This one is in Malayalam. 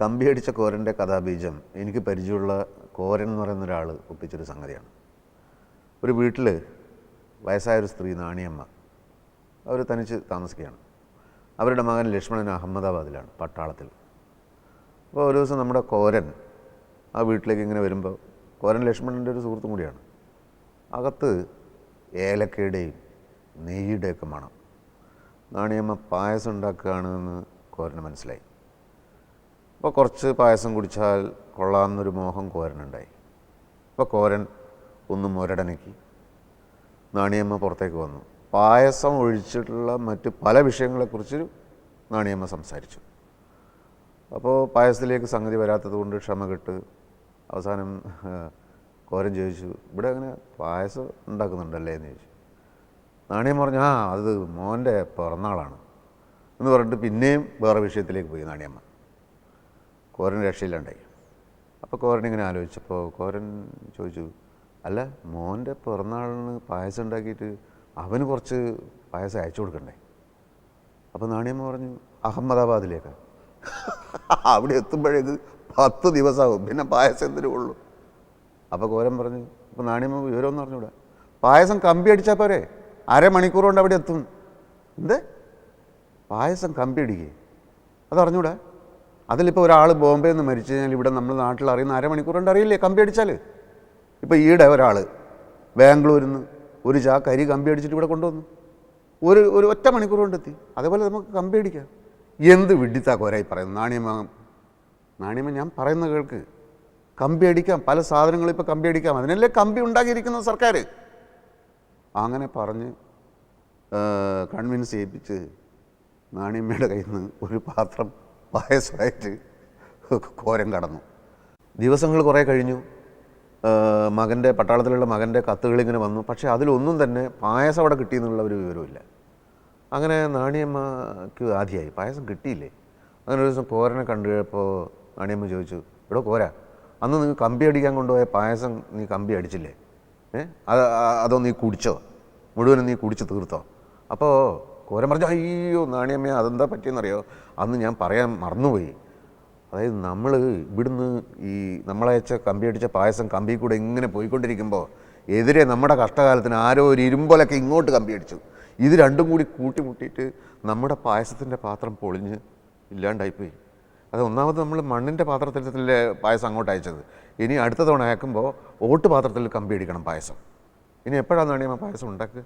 കമ്പിയടിച്ച കോരന്റെ കഥാബീജം എനിക്ക് പരിചയമുള്ള കോരൻ എന്ന് പറയുന്ന ഒരാൾ ഒപ്പിച്ചൊരു സംഗതിയാണ്. ഒരു വീട്ടിൽ വയസ്സായൊരു സ്ത്രീ നാണിയമ്മ. അവർ തനിച്ച് താമസിക്കുകയാണ്. അവരുടെ മകൻ ലക്ഷ്മണൻ അഹമ്മദാബാദിലാണ് പട്ടാളത്തിൽ. അപ്പോൾ ഒരു ദിവസം നമ്മുടെ കോരൻ ആ വീട്ടിലേക്ക് ഇങ്ങനെ വരുമ്പോൾ കോരൻ ലക്ഷ്മണന്റെ ഒരു സുഹൃത്തും കൂടിയാണ്. അകത്ത് ഏലക്കയുടെയും നെയ്യുടെയൊക്കെ മണം. നാണിയമ്മ പായസം ഉണ്ടാക്കുകയാണ് എന്ന് കോരന് മനസ്സിലായി. അപ്പോൾ കുറച്ച് പായസം കുടിച്ചാൽ കൊള്ളാമെന്നൊരു മോഹം കോരനുണ്ടായി. അപ്പോൾ കോരൻ ഒന്ന് മുരടനക്കി. നാണിയമ്മ പുറത്തേക്ക് വന്നു. പായസം ഒഴിച്ചിട്ടുള്ള മറ്റ് പല വിഷയങ്ങളെക്കുറിച്ച് നാണിയമ്മ സംസാരിച്ചു. അപ്പോൾ പായസത്തിലേക്ക് സംഗതി വരാത്തത് കൊണ്ട് ക്ഷമ കെട്ട് അവസാനം കോരൻ ചോദിച്ചു ഇവിടെ അങ്ങനെ പായസം ഉണ്ടാക്കുന്നുണ്ടല്ലേ? എന്ന് ചോദിച്ചു. നാണിയമ്മ പറഞ്ഞു ആ അത് മോന്റെ പിറന്നാളാണ്. എന്ന് പറഞ്ഞിട്ട് പിന്നെയും വേറെ വിഷയത്തിലേക്ക് പോയി നാണിയമ്മ. കോരൻ രക്ഷയിലുണ്ടായി അപ്പോൾ കോരൻ ഇങ്ങനെ ആലോചിച്ചപ്പോൾ കോരൻ ചോദിച്ചു അല്ല മോന്റെ പിറന്നാളിന് പായസം ഉണ്ടാക്കിയിട്ട് അവന് കുറച്ച് പായസം അയച്ചു കൊടുക്കണ്ടേ? അപ്പോൾ നാണിയമ്മ പറഞ്ഞു അഹമ്മദാബാദിലേക്ക്. അവിടെ എത്തുമ്പോഴേക്ക് പത്ത് ദിവസമാകും പിന്നെ പായസം എന്തിനു ഉള്ളൂ. അപ്പോൾ കോരൻ പറഞ്ഞു അപ്പോൾ നാണിയമ്മ വിവരമൊന്നും അറിഞ്ഞൂടാ. പായസം കമ്പി അടിച്ചാൽ പോരെ? അരമണിക്കൂർ കൊണ്ട് അവിടെ എത്തും. എന്ത്? പായസം കമ്പി അടിക്കേ. അതറിഞ്ഞൂടാ? അതിലിപ്പോൾ ഒരാൾ ബോംബെ നിന്ന് മരിച്ചു കഴിഞ്ഞാൽ ഇവിടെ നമ്മൾ നാട്ടിൽ അറിയുന്ന അരമണിക്കൂർ കൊണ്ട് അറിയില്ലേ കമ്പി അടിച്ചാൽ ഇപ്പോൾ ഈയിടെ ഒരാൾ ബാംഗ്ലൂരിൽ നിന്ന് ഒരു ചാക്ക് കരി കമ്പി അടിച്ചിട്ട് ഇവിടെ കൊണ്ടുവന്നു. ഒരു ഒരു ഒറ്റ മണിക്കൂർ കൊണ്ടെത്തി അതേപോലെ നമുക്ക് കമ്പി അടിക്കാം. എന്ത് വിഡിത്താ കോരായി പറയുന്നു നാണിയമ്മ നാണിയമ്മ ഞാൻ പറയുന്ന കേൾക്ക്. കമ്പി അടിക്കാം. പല സാധനങ്ങളും ഇപ്പോൾ കമ്പി അടിക്കാം. അതിനല്ലേ കമ്പി ഉണ്ടാക്കിയിരിക്കുന്നത് സർക്കാർ അങ്ങനെ പറഞ്ഞ് കൺവിൻസ് ചെയ്യിപ്പിച്ച് നാണിയമ്മയുടെ കയ്യിൽ നിന്ന് ഒരു പാത്രം പായസമായിട്ട് കോരം കടന്നു. ദിവസങ്ങൾ കുറേ കഴിഞ്ഞു. മകന്റെ പട്ടാളത്തിലുള്ള മകന്റെ കത്തുകളിങ്ങനെ വന്നു. പക്ഷേ അതിലൊന്നും തന്നെ പായസം അവിടെ കിട്ടിയെന്നുള്ള ഒരു വിവരമില്ല അങ്ങനെ നാണിയമ്മക്ക് ആദ്യമായി പായസം കിട്ടിയില്ലേ? അങ്ങനെ ഒരു ദിവസം കോരനെ കണ്ടു കഴിഞ്ഞപ്പോൾ നാണിയമ്മ ചോദിച്ചു ഇവിടെ കോര അന്ന് നിങ്ങൾ കമ്പി അടിക്കാൻ കൊണ്ടുപോയ പായസം നീ കമ്പി അടിച്ചില്ലേ? ഏ? അത് അതോ നീ കുടിച്ചോ? മുഴുവനും നീ കുടിച്ച് തീർത്തോ. അപ്പോൾ കോരം പറഞ്ഞു അയ്യോ നാണിയമ്മ അതെന്താ പറ്റിയെന്നറിയോ? അന്ന് ഞാൻ പറയാൻ മറന്നുപോയി. അതായത് നമ്മൾ ഇവിടുന്ന് ഈ നമ്മളയച്ച കമ്പി അടിച്ച പായസം കമ്പി കൂടെ ഇങ്ങനെ പോയിക്കൊണ്ടിരിക്കുമ്പോൾ എതിരെ നമ്മുടെ കഷ്ടകാലത്തിന് ആരോ ഒരു ഇരുമ്പൊലൊക്കെ ഇങ്ങോട്ട് കമ്പി അടിച്ചു. ഇത് രണ്ടും കൂടി കൂട്ടിമുട്ടിയിട്ട് നമ്മുടെ പായസത്തിന്റെ പാത്രം പൊളിഞ്ഞ് ഇല്ലാണ്ടായിപ്പോയി. അത് ഒന്നാമത് നമ്മൾ മണ്ണിന്റെ പാത്രത്തിൽ പായസം അങ്ങോട്ട് അയച്ചത്. ഇനി അടുത്ത തവണ അയക്കുമ്പോൾ ഓട്ട് പാത്രത്തിൽ കമ്പി അടിക്കണം പായസം. ഇനി എപ്പോഴാണ് ആ പായസം ഉണ്ടാക്കുക?